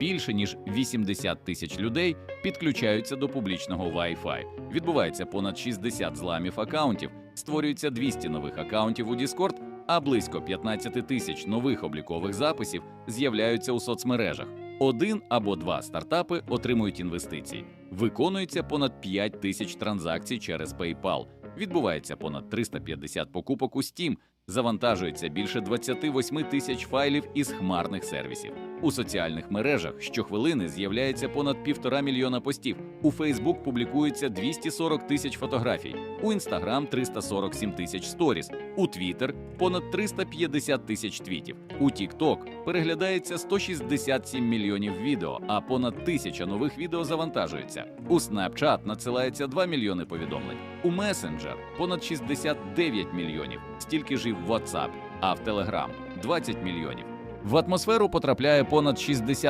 Більше ніж 80 тисяч людей підключаються до публічного Wi-Fi. Відбувається понад 60 зламів акаунтів, створюється 200 нових акаунтів у Discord, а близько 15 тисяч нових облікових записів з'являються у соцмережах. Один або два стартапи отримують інвестиції. Виконується понад 5 тисяч транзакцій через PayPal. Відбувається понад 350 покупок у Steam. Завантажується більше 28 тисяч файлів із хмарних сервісів. У соціальних мережах щохвилини з'являється понад півтора мільйона постів. У Facebook публікується 240 тисяч фотографій, у Instagram 347 тисяч сторіс, у Twitter понад 350 тисяч твітів. У TikTok переглядається 167 мільйонів відео, а понад тисяча нових відео завантажується. У Snapchat надсилається 2 мільйони повідомлень. У Messenger понад 69 мільйонів, стільки ж і в WhatsApp, а в Telegram 20 мільйонів. В атмосферу потрапляє понад 60